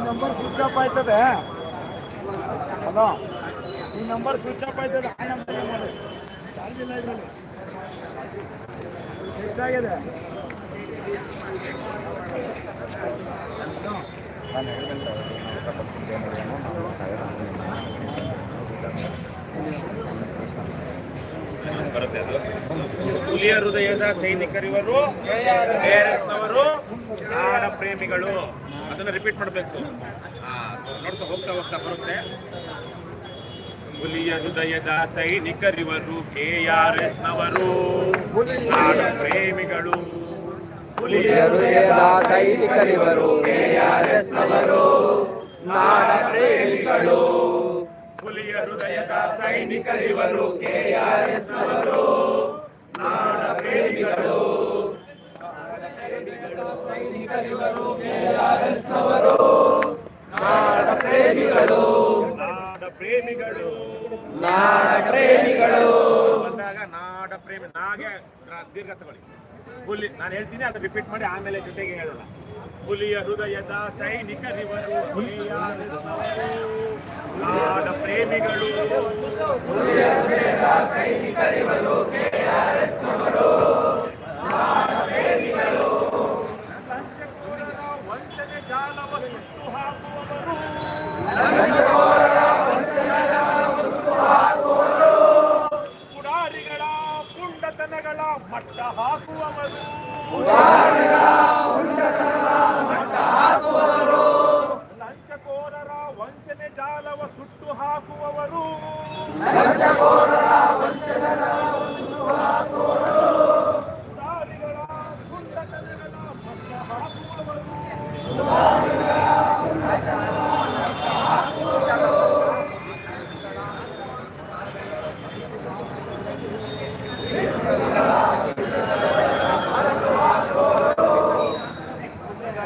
Number switch off ಆಯ್ತದೆ hello ಈ number switch off ಆಯ್ತದೆ ಆ ನಂಬರ್ ಮಾಡಿ ಚಾರ್ಜ್ ಇಲ್ಲ ಇದರಲ್ಲಿ ಎಷ್ಟಾಗಿದೆ ಹುಲಿಯ ಹೃದಯದ ಸೈನಿಕರಿವರು ಎಸ್ ಅವರು ನಾಡ ಪ್ರೇಮಿಗಳು. ಅದನ್ನ ರಿಪೀಟ್ ಮಾಡಬೇಕು. ನೋಡ್ತಾ ಹೋಗ್ತಾ ಹೋಗ್ತಾ ಬರುತ್ತೆ. ಹುಲಿಯ ಹೃದಯದ ಸೈನಿಕರಿವರು ಕೆ ಆರ್ ಎಸ್ ನವರು ನಾಡ ಪ್ರೇಮಿಗಳು. ಹುಲಿಯ ಹೃದಯದ ಸೈನಿಕರಿವರು ಕೆಆರ್ಎಸ್ ನವರು ನಾಡ ಪ್ರೇಮಿಗಳು. ಹುಲಿಯ ಹೃದಯದ ಸೈನಿಕರಿವರು ಕೆಆರ್ಎಸ್ ನವರು ನಾಡ ಪ್ರೇಮಿಗಳು ನಾಡ ಪ್ರೇಮಿಗಳು ನಾಡ ಪ್ರೇಮಿಗಳು. ನಾಡ ಪ್ರೇಮಿಗಳು ಬಂದಾಗ ನಾಡ ಪ್ರೇಮಿ ನಾಗೆ ದೀರ್ಘ ತಗೊಳ್ಳಿ ಹುಲಿ ನಾನು ಹೇಳ್ತೀನಿ ಅದು ರಿಪೀಟ್ ಮಾಡಿ ಆಮೇಲೆ ಜೊತೆಗೆ ಹೇಳೋಣ. ಹುಲಿಯ ಹೃದಯದ ಸೈನಿಕರಿವರು ಹೃದಯದ ನಾಡ ಪ್ರೇಮಿಗಳು ಲಂಚಕೋರರ ವಂಚನೆ ಜಾಲವ ಪುಂಡತನಗಳ ಮಟ್ಟ ಹಾಕುವವರು ಲಂಚಕೋರರ ವಂಚನೆ ಜಾಲವ ಸುಟ್ಟು ಹಾಕುವವರು ಪುಡಾರಿಗಳ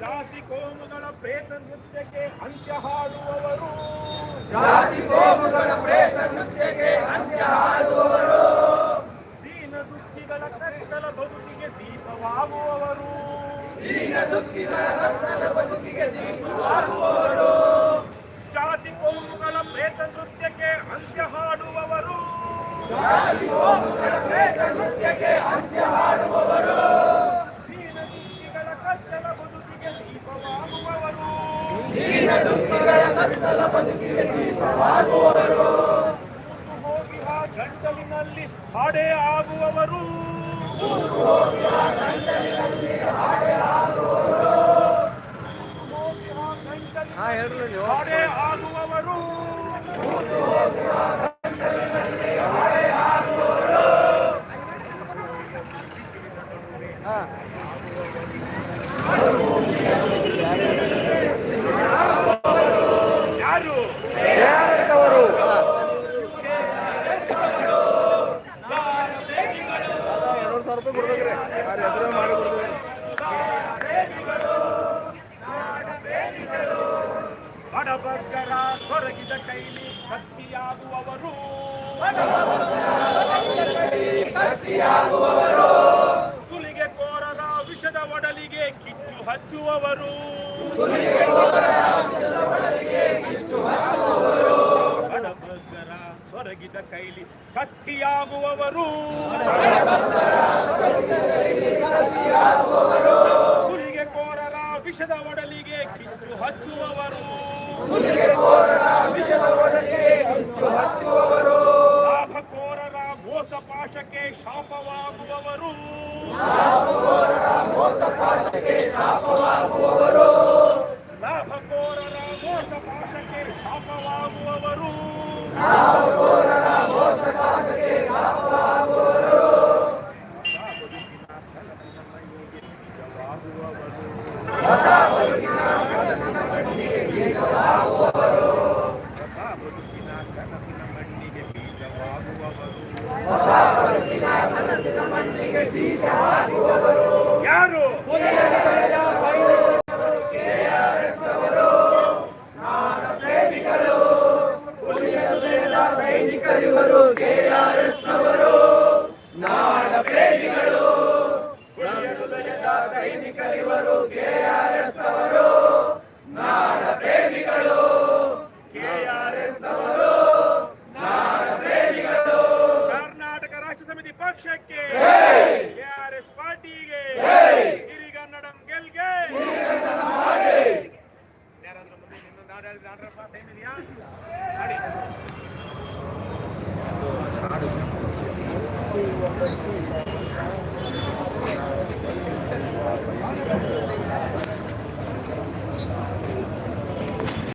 ಜಾತಿ ಕೋಮುಗಳ ಪ್ರೇತ ನೃತ್ಯಕ್ಕೆ ಅಂತ್ಯ ಹಾಡುವವರು. ಜಾತಿ ಕೋಮುಗಳ ಪ್ರೇತ ನೃತ್ಯಕ್ಕೆ ಅಂತ್ಯ ಹಾಡುವವರು. ದೀನ ದುಃಖಿಗಳ ಕತ್ತಲ ಬದುಕಿಗೆ ದೀಪವಾಗುವವರು. ದೀನ ದುಃಖಿಗಳ ಕತ್ತಲ ಬದುಕಿಗೆ ದೀಪವಾಗುವವರು. ಜಾತಿ ಕೋಮುಗಳ ಪ್ರೇತ ನೃತ್ಯಕ್ಕೆ ಅಂತ್ಯ ಹಾಡುವವರು. ಜಾತಿ ಕೋಮುಗಳ ಪ್ರೇತ ನೃತ್ಯಕ್ಕೆ ಅಂತ್ಯ ಹಾಡುವವರು ದೀನ ದುಃಖಿಗಳ ಕತ್ತಲ ಬದುಕಿಗೆ ದೀಪವಾಗುವವರು ದೀನ ಕತ್ತಲ ಬದುಕಿಗೆ ದೀಪವಾಗುವವರು ಗಂಟಲಿನಲ್ಲಿ ಹಾಡೆ ಆಗುವವರು ಹಾಡೇ ಆಗುವವರು ಯಾರು ಅವರು ಬಡಬಗ್ಗರ ಹೊರಗಿದ ಕೈಲಿ ಕತ್ತಿಯಾಗುವವರು ಸುಲಿಗೆ ಕೋರರ ವಿಷದ ಒಡಲಿಗೆ ಕಿಚ್ಚು ಹಚ್ಚುವವರು. ಬಡಬಗ್ಗರ ಹೊರಗಿದ ಕೈಲಿ ಕತ್ತಿಯಾಗುವವರು. ಕುರಿಗೆ ಕೋರರ ವಿಷದ ಒಡಲಿಗೆ ಕಿಚ್ಚು ಹಚ್ಚುವವರು. ಲಾಭಕೋರರ ಮೋಸ ಪಾಶಕ್ಕೆ ಶಾಪವಾಗುವವರು. ಲಾಭಕೋರರ ಮೋಸ ಪಾಶಕ್ಕೆ ಶಾಪವಾಗುವವರು ಯಾರು ಸೈನಿಕರಿವರು ಕೆಆರ್ಎಸ್ ನವರು ನಾಡ ಪ್ರೇಮಿಗಳು ಹುಲಿಯ ಹೃದಯದ ಸೈನಿಕರಿವರು ಕೆಆರ್ಎಸ್ ನವರು, ನಾಡ ಪ್ರೇಮಿಗಳು ಕೆಆರ್ಎಸ್ ಅವರು ನಾಡ ಪ್ರೇಮಿಗಳು. ಕರ್ನಾಟಕ ರಾಷ್ಟ್ರ ಸಮಿತಿ ಪಕ್ಷಕ್ಕೆ ಕೆಆರ್ಎಸ್ ಪಾರ್ಟಿಗೆ ಸಿರಿಗನ್ನಡಂ ಗೆಲ್ಗೆ. ಯಾರಾದ್ರೂ ಮುಂದೆ ಇನ್ನೊಂದು ಹಾಡು ಹೇಳಿದ್ರೆ ಹಾಡ್ರಪ್ಪ ಟೈಮ್ ಇದೆಯಾ ಮಾಡಿ ಒಂದು